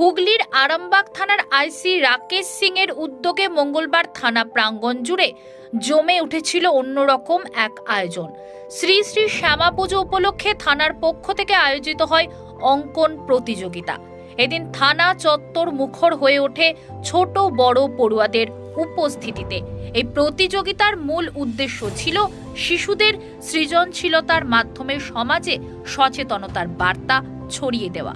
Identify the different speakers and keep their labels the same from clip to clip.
Speaker 1: হুগলির আরামবাগ থানার আইসি রাকেশ সিং এর উদ্যোগে মঙ্গলবার থানা প্রাঙ্গণ জুড়ে জমে উঠেছিল অন্যরকম এক আয়োজন। শ্রী শ্রী শ্যামা পুজো উপলক্ষে থানার পক্ষ থেকে আয়োজিত হয় অঙ্কন প্রতিযোগিতা। এদিন থানা চত্বর মুখর হয়ে ওঠে ছোট বড় পড়ুয়াদের উপস্থিতিতে। এই প্রতিযোগিতার মূল উদ্দেশ্য ছিল শিশুদের সৃজনশীলতার মাধ্যমে সমাজে সচেতনতার বার্তা ছড়িয়ে দেওয়া।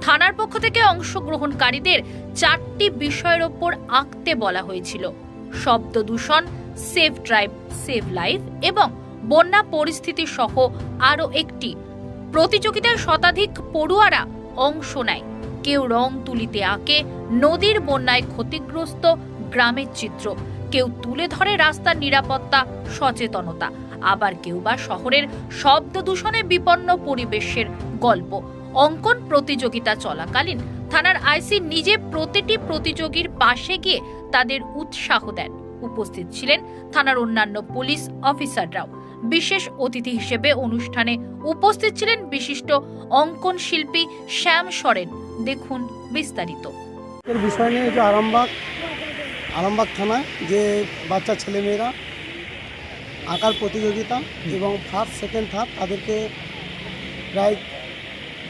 Speaker 1: থানার পক্ষ থেকে অংশগ্রহণকারীদের চারটি বিষয়ের ওপর আঁকতে বলা হয়েছিল। শব্দ দূষণ, সেভ ড্রাইভ, সেভ লাইফ এবং বন্যা পরিস্থিতি সহ আরও একটি। প্রতিযোগিতায় শতাধিক পড়ুয়ারা অংশ নেয়। কেউ রং তুলিতে আঁকে, নদীর বন্যায় ক্ষতিগ্রস্ত গ্রামের চিত্র। কেউ তুলে ধরে রাস্তার নিরাপত্তা, সচেতনতা। আবার কেউ বা শহরের শব্দ দূষণে বিপন্ন পরিবেশের গল্প। অঙ্কন প্রতিযোগিতা চলাকালীন থানার আইসি নিজে প্রতিটি প্রতিযোগীর পাশে গিয়ে তাদের উৎসাহ দেন। উপস্থিত ছিলেন থানার অন্যান্য পুলিশ অফিসাররাও। বিশেষ অতিথি হিসেবে অনুষ্ঠানে উপস্থিত ছিলেন বিশিষ্ট অঙ্কন শিল্পী শ্যাম সরেন। দেখুন বিস্তারিত।
Speaker 2: এর বিষয় নিয়ে যে আরামবাগ আরামবাগ থানায় যে বাচ্চা ছেলেমেয়েরা আঁকার প্রতিযোগিতা এবং ফার্স্ট সেকেন্ড থার্ড তাদেরকে প্রাইজ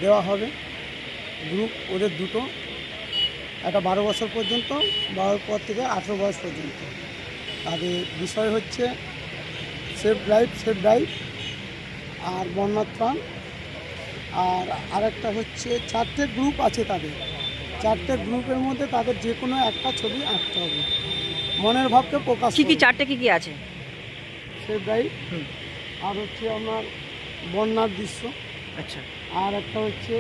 Speaker 2: দেওয়া হবে। গ্রুপ ওদের দুটো। একটা বারো বছর পর্যন্ত বারোর পর থেকে আঠেরো বয়স পর্যন্ত। তাদের বিষয় হচ্ছে সেফ ড্রাইভ সেফ ড্রাইভ আর বন্যার ত্রাণ আর আরেকটা হচ্ছে চারটে গ্রুপ আছে তাদের। চারটে গ্রুপের মধ্যে তাদের যে কোনো একটা ছবি আঁকতে হবে। মনের ভাবকে প্রকাশ
Speaker 3: কি কি। চারটে কী কী আছে?
Speaker 2: সেফ ড্রাইভ আর হচ্ছে আপনার বন্যার দৃশ্য।
Speaker 3: আচ্ছা।
Speaker 2: আর একটা হচ্ছে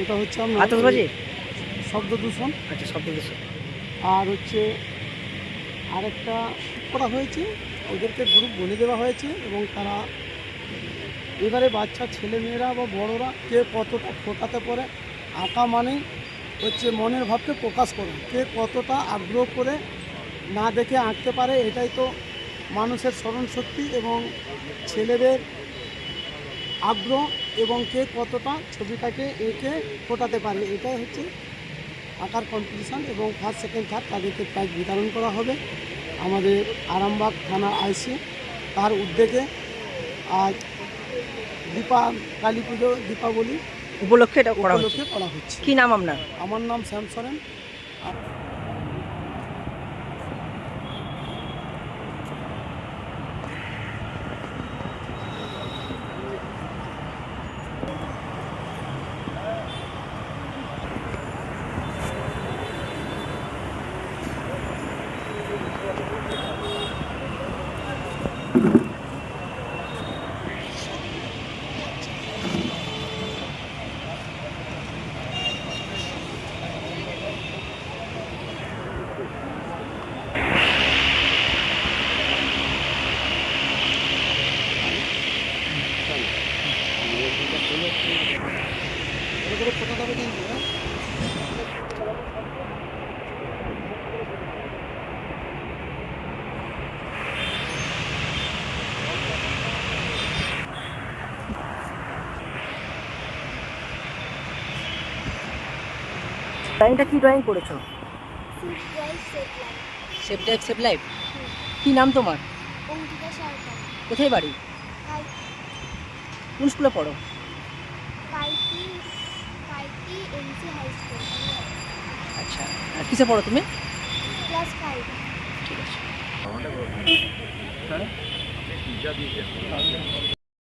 Speaker 2: এটা হচ্ছে আপনার
Speaker 3: আতসবাজি
Speaker 2: শব্দ দূষণ।
Speaker 3: আচ্ছা শব্দ দূষণ।
Speaker 2: আর হচ্ছে আরেকটা করা হয়েছে ওদেরকে গ্রুপ বলে দেওয়া হয়েছে এবং তারা এবারে বাচ্চা ছেলেমেয়েরা বা বড়রা কে কতটা ফোটাতে পারে আঁকা মানে হচ্ছে মনের ভাবকে প্রকাশ করে। কে কতটা আগ্রহ করে না দেখে আঁকতে পারে এটাই তো মানুষের স্মরণশক্তি এবং ছেলেদের আগ্রহ এবং কে কতটা ছবিটাকে এঁকে ফোটাতে পারে এটাই হচ্ছে আঁকার কম্পিটিশান এবং ফার্স্ট সেকেন্ড থার্ড তাদেরকে প্রাইজ বিতরণ করা হবে আমাদের আরামবাগ থানা আইসি তার উদ্যোগে আজ দীপা কালী পুজো দীপাবলি
Speaker 3: উপলক্ষে এটা করা হচ্ছে।
Speaker 2: উপলক্ষে করা হচ্ছে।
Speaker 3: কি নাম আপনার?
Speaker 2: আমার নাম শ্যাম সরেন।
Speaker 3: ড্রয়িংটা কি ড্রয়িং করেছ? সেভ লাইফ সেভ লাইফ কি নাম তোমার? কোথায় বাড়ি? কোন স্কুলে পড়ো? আচ্ছা। কিসে পড়ো তুমি?
Speaker 4: ক্লাস ফাইভ
Speaker 3: ঠিক আছে।